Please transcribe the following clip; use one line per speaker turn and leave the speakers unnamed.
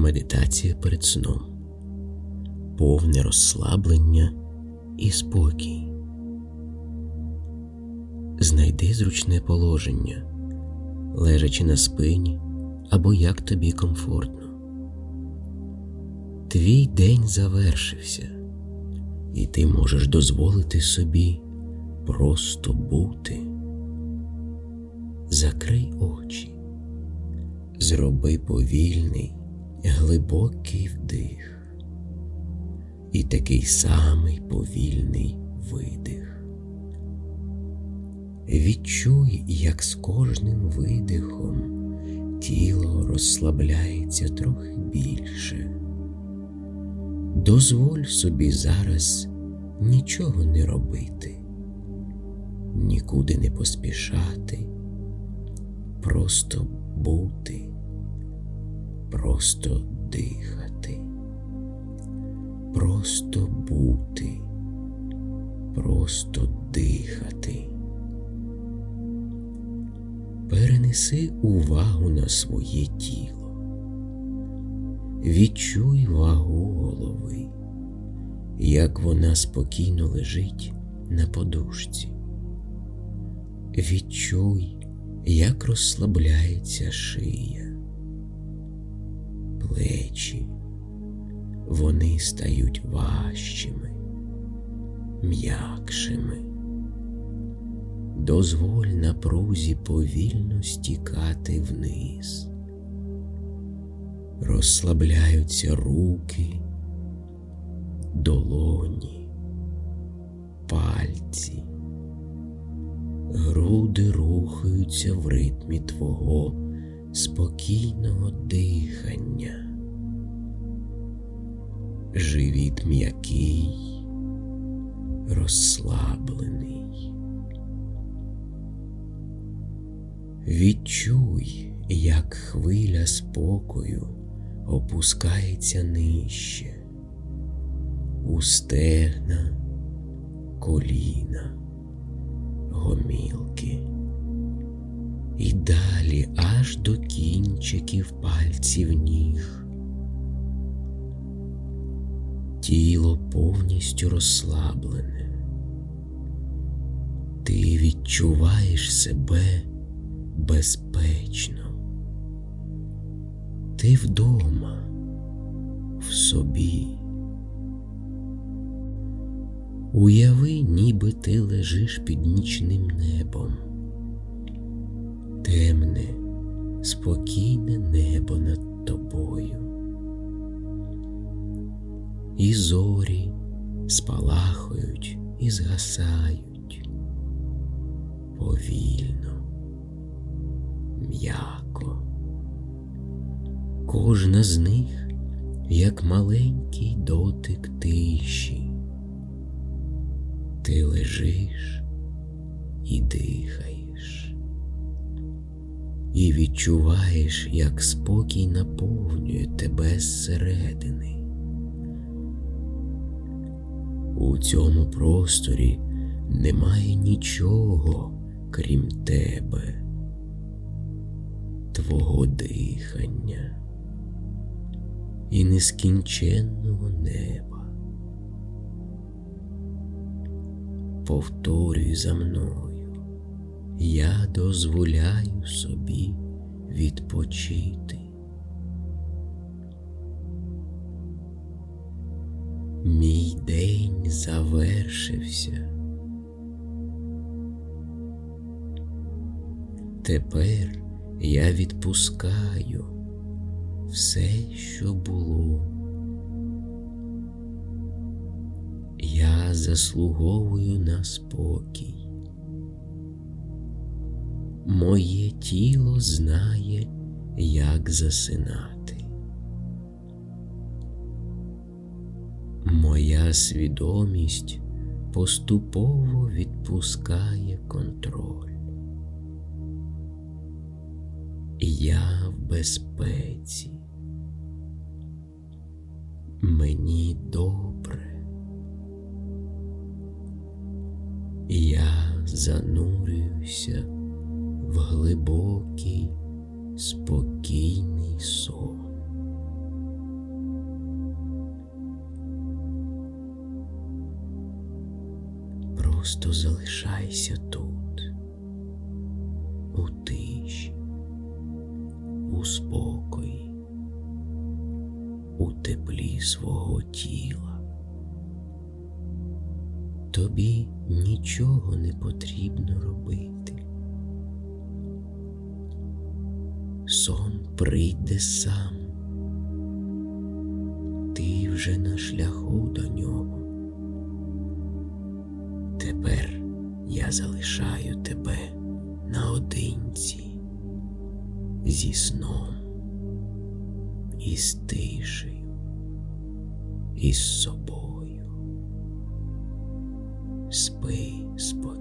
Медитація перед сном, повне розслаблення і спокій. Знайди зручне положення, лежачи на спині або як тобі комфортно. Твій день завершився, і ти можеш дозволити собі просто бути. Закрий очі, зроби повільний, глибокий вдих і такий самий повільний видих. Відчуй, як з кожним видихом тіло розслабляється трохи більше. Дозволь собі зараз нічого не робити, нікуди не поспішати, просто бути, просто дихати, просто бути, просто дихати. Перенеси увагу на своє тіло. Відчуй вагу голови, як вона спокійно лежить на подушці. Відчуй, як розслабляється шия, вони стають важчими, м'якшими. Дозволь напрузі повільно стікати вниз розслабляються руки, долоні, пальці, груди рухаються в ритмі твого спокійного дихання. Живіт м'який, розслаблений. Відчуй, як хвиля спокою опускається нижче, у стегна, коліна, гомілки. І далі аж до кінчиків пальців ніг. Тіло повністю розслаблене. Ти відчуваєш себе безпечно. Ти вдома, в собі. Уяви, ніби ти лежиш під нічним небом, темне, спокійне небо над тобою. І зорі спалахують і згасають повільно, м'яко кожна з них як маленький дотик тиші. Ти лежиш і дихаєш, і відчуваєш, як спокій наповнює тебе зсередини. У цьому просторі немає нічого, крім тебе, твого дихання і нескінченного неба. Повторюй за мною, я дозволяю собі відпочити. Мій день завершився. Тепер я відпускаю все, що було. Я заслуговую на спокій. Моє тіло знає, як засинати. Моя свідомість поступово відпускає контроль. Я в безпеці. Мені добре. Я занурююся в глибокий, спокійний сон. просто залишайся тут, у тиші, у спокої, у теплі свого тіла. Тобі нічого не потрібно робити. Сон прийде сам, ти вже на шляху до нього. Тепер я залишаю тебе наодинці зі сном, із тишею, із собою. Спи спокійно.